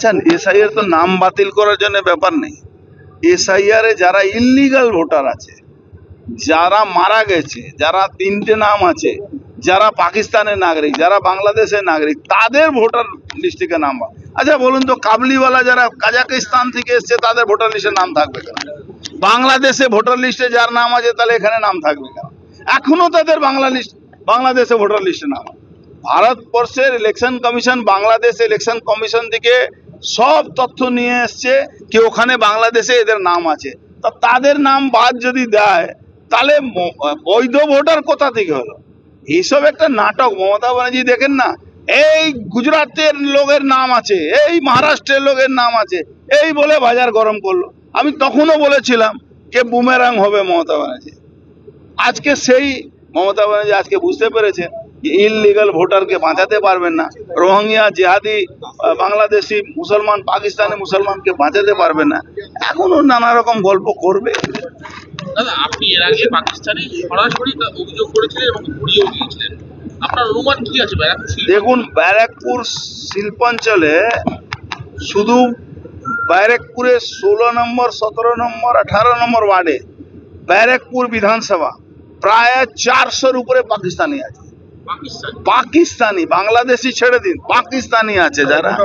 আচ্ছা এসআইআর তো নাম বাতিল করার জন্য ব্যাপার নেই। এসআইআর যারা ইলিগাল ভোটার আছে, যারা মারা গেছে, যারা তিনটে নাম আছে, যারা পাকিস্তানের নাগরিক, যারা বাংলাদেশের নাগরিক, তাদের ভোটার লিস্ট নাম আচ্ছা বলুন তো, কাবলিওয়ালা যারা কাজাকিস্তান থেকে এসছে, তাদের ভোটার লিস্টে নাম থাকবে কেন? বাংলাদেশে ভোটার লিস্টে যার নাম আছে, তাহলে এখানে নাম থাকবে কেন? এখনও তাদের বাংলা লিস্ট, বাংলাদেশে ভোটার লিস্টে নাম ভারতবর্ষের election commission, Bangladesh election commission থেকে সব তথ্য নিয়ে এসছে কি ওখানে বাংলাদেশে এদের নাম আছে। তা তাদের নাম বাদ যদি দেয়, তাহলে বৈধ ভোটার কোথা থেকে হলো? এইসব একটা নাটক, মমতা ব্যানার্জি দেখেন না? এই গুজরাটের লোকের নাম আছে, এই মহারাষ্ট্রের লোকের নাম আছে, এই বলে বাজার গরম করল। আমি তখনও বলেছিলাম যে বুমেরাং হবে মমতা ব্যানার্জি। আজকে সেই মমতা ব্যানার্জি আজকে বুঝতে পেরেছেন যে ইললিগাল ভোটারকে বাঁচাতে পারবেন না। রোহিঙ্গা জেহাদি বাংলাদেশি মুসলমান পাকিস্তানি মুসলমানকে বাঁচাতে পারবেন না। এখনও নানা রকম গল্প করবে। দাদা আপনি এর আগে পাকিস্তানে সরাসরি অভিযোগ করেছিলেন এবং ঘুরিয়েও দিয়েছিলেন আপনার অনুমান কি আছে ব্যারাকপুর দেখুন ব্যারাকপুর শিল্পাঞ্চলে শুধু ব্যারাকপুরে ষোলো নম্বর সতেরো নম্বর আঠারো নম্বর ওয়ার্ডে ব্যারাকপুর বিধানসভা প্রায় চারশোর উপরে পাকিস্তানি আছে। পাকিস্তান। বাংলাদেশি ছেড়ে দিন। পাকিস্তানি আছে যারা।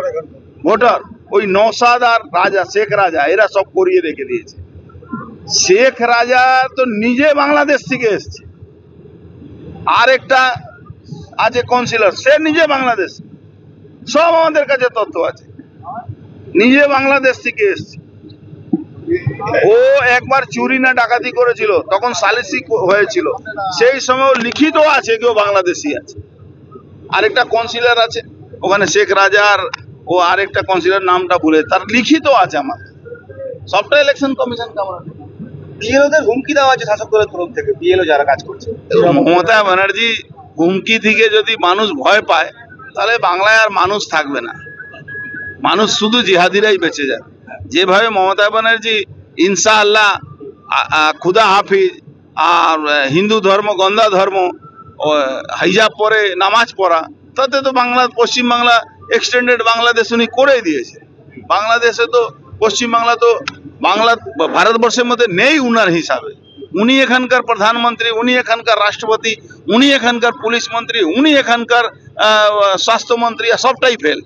ভোটার ওই নৌসাদ আর রাজা শেখ রাজা এরা সব করিয়ে রেখে দিয়েছে। শেখ রাজা তো নিজে বাংলাদেশ থেকে এসছে। আর একটা আছে কাউন্সিলর সে নিজে বাংলাদেশ। সব আমাদের কাছে তথ্য আছে। নিজে বাংলাদেশ থেকে এসছে। ও একবার চুরি না ডাকাতি করেছিল তখন সালিসি হয়েছিল। সেই সময় লিখিত আছে কেউ বাংলাদেশি আছে। আরেকটা কনসিলার আছে ওখানে শেখ রাজার ও আরেকটা কাউন্সিলর নামটা ভুলে তার লিখিত আছে আমার। সবটা ইলেকশন কমিশন আমরা বিএলওদের হুমকি দেওয়া আছে শাসক দলের তরফ থেকে বিএলও যারা কাজ করছে। মমতা ব্যানার্জি হুমকি থেকে যদি মানুষ ভয় পায় তাহলে বাংলায় আর মানুষ থাকবে না। মানুষ শুধু জিহাদিরাই বেঁচে যায়। যেভাবে মমতা ব্যানার্জি ইনশাআল্লাহ খুদা হাফিজ আর হিন্দু ধর্ম গন্ধা ধর্ম ও, হিজাব পরে নামাজ পড়া তাতে তো বাংলা পশ্চিম বাংলা এক্সটেন্ডেড বাংলাদেশ উনি করেই দিয়েছে। বাংলাদেশে তো পশ্চিম বাংলা তো বাংলা ভারতবর্ষের মধ্যে নেই উনার হিসাবে। উনি এখানকার প্রধানমন্ত্রী উনি এখানকার রাষ্ট্রপতি উনি এখানকার পুলিশ মন্ত্রী উনি এখানকার স্বাস্থ্যমন্ত্রী সবটাই ফেল